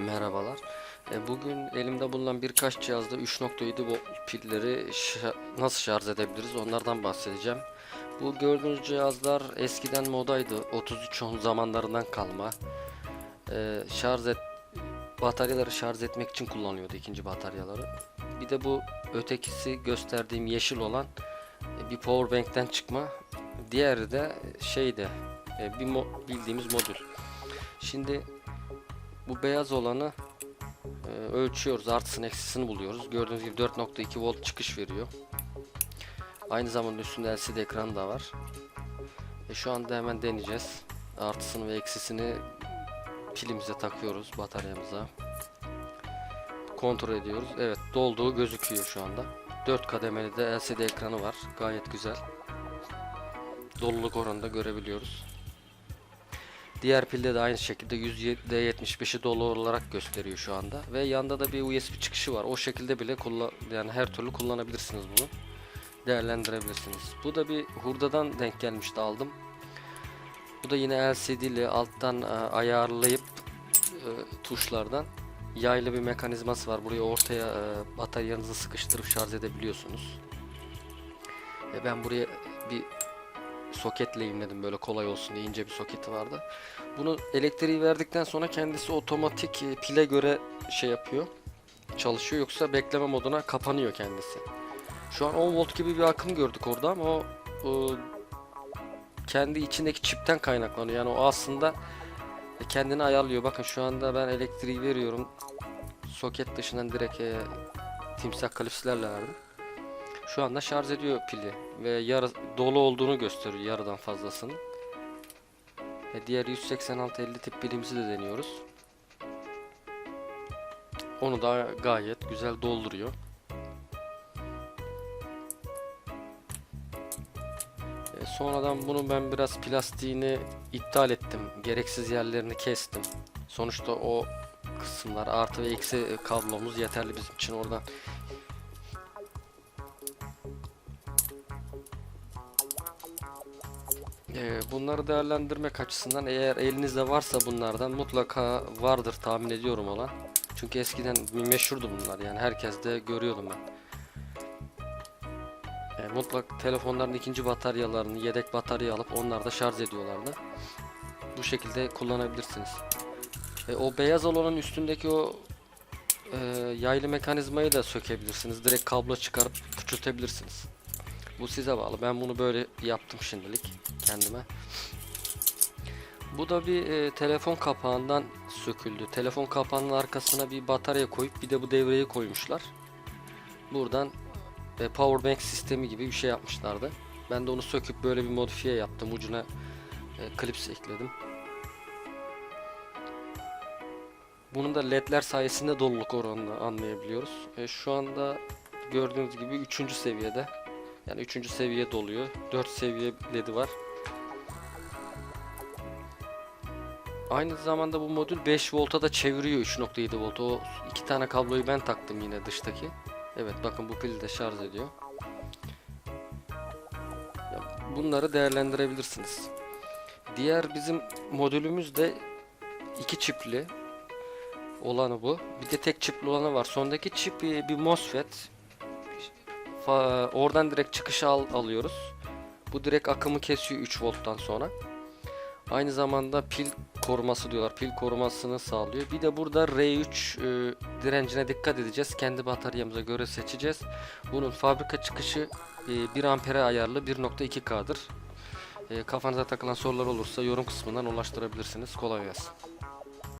Merhabalar. E, Bugün elimde bulunan birkaç cihazda 3.7 volt pilleri nasıl şarj edebiliriz onlardan bahsedeceğim. Bu gördüğünüz cihazlar eskiden modaydı. 3310 zamanlarından kalma. E, şarj et bataryaları şarj etmek için kullanıyordu ikinci bataryaları. Bir de bu ötekisi gösterdiğim yeşil olan e, bir power bank'ten çıkma. Diğeri de şeyde bir mo- bildiğimiz modül. Şimdi bu beyaz olanı e, ölçüyoruz. Artısını eksisini buluyoruz. Gördüğünüz gibi 4.2 volt çıkış veriyor. Aynı zamanda üstünde LCD ekranı da var. E, şu anda hemen deneyeceğiz. Artısını ve eksisini pilimize takıyoruz bataryamıza. Kontrol ediyoruz. Evet dolduğu gözüküyor şu anda. 4 kademeli de LCD ekranı var. Gayet güzel. Doluluk oranını da görebiliyoruz. Diğer pilde de aynı şekilde %75'i dolu olarak gösteriyor şu anda ve yanda da bir USB çıkışı var. O şekilde bile kullan yani her türlü kullanabilirsiniz bunu. Değerlendirebilirsiniz. Bu da bir hurdadan denk gelmişti aldım. Bu da yine LCD'li alttan e, ayarlayıp e, tuşlardan yaylı bir mekanizması var. Buraya ortaya e, bataryanızı sıkıştırıp şarj edebiliyorsunuz. Ben buraya bir soketle imledim böyle kolay olsun diye ince bir soketi vardı. Bunu elektriği verdikten sonra kendisi otomatik e, pile göre şey yapıyor. Çalışıyor yoksa bekleme moduna kapanıyor kendisi. Şu an 10 volt gibi bir akım gördük orada ama o, o kendi içindeki çipten kaynaklanıyor. Yani o aslında kendini ayarlıyor. Bakın şu anda ben elektriği veriyorum. Soket dışından direkt e, timsah klipslerle verdim. Şu anda şarj ediyor pili ve yarı dolu olduğunu gösteriyor yarıdan fazlasını. Ve diğer 186-50 tip pilimizi de deniyoruz. Onu da gayet güzel dolduruyor. E, sonradan bunu ben biraz plastiğini iptal ettim. Gereksiz yerlerini kestim. Sonuçta o kısımlar artı ve eksi kablomuz yeterli bizim için oradan bunları değerlendirmek açısından eğer elinizde varsa bunlardan mutlaka vardır tahmin ediyorum olan. Çünkü eskiden meşhurdu bunlar yani herkes de görüyordum ben. Ee, mutlak telefonların ikinci bataryalarını yedek batarya alıp onlarda şarj ediyorlardı. Bu şekilde kullanabilirsiniz. Ee, o beyaz olanın üstündeki o e, yaylı mekanizmayı da sökebilirsiniz. Direkt kablo çıkarıp küçültebilirsiniz. Bu size bağlı. Ben bunu böyle yaptım şimdilik kendime. Bu da bir e, telefon kapağından söküldü. Telefon kapağının arkasına bir batarya koyup bir de bu devreyi koymuşlar. Buradan e, power bank sistemi gibi bir şey yapmışlardı. Ben de onu söküp böyle bir modifiye yaptım. Ucuna e, klips ekledim. Bunun da ledler sayesinde doluluk oranını anlayabiliyoruz. E, şu anda gördüğünüz gibi 3. seviyede. Yani 3. seviye doluyor. 4 seviye ledi var. Aynı zamanda bu modül 5 volta da çeviriyor 3.7 volt. O iki tane kabloyu ben taktım yine dıştaki. Evet bakın bu pil de şarj ediyor. Bunları değerlendirebilirsiniz. Diğer bizim modülümüz de iki çipli olanı bu. Bir de tek çipli olanı var. Sondaki çip bir MOSFET. Oradan direkt çıkışı al alıyoruz. Bu direkt akımı kesiyor 3 volttan sonra. Aynı zamanda pil koruması diyorlar. Pil korumasını sağlıyor. Bir de burada R3 e, direncine dikkat edeceğiz. Kendi bataryamıza göre seçeceğiz. Bunun fabrika çıkışı e, 1 ampere ayarlı 1.2K'dır. E, kafanıza takılan sorular olursa yorum kısmından ulaştırabilirsiniz. Kolay gelsin.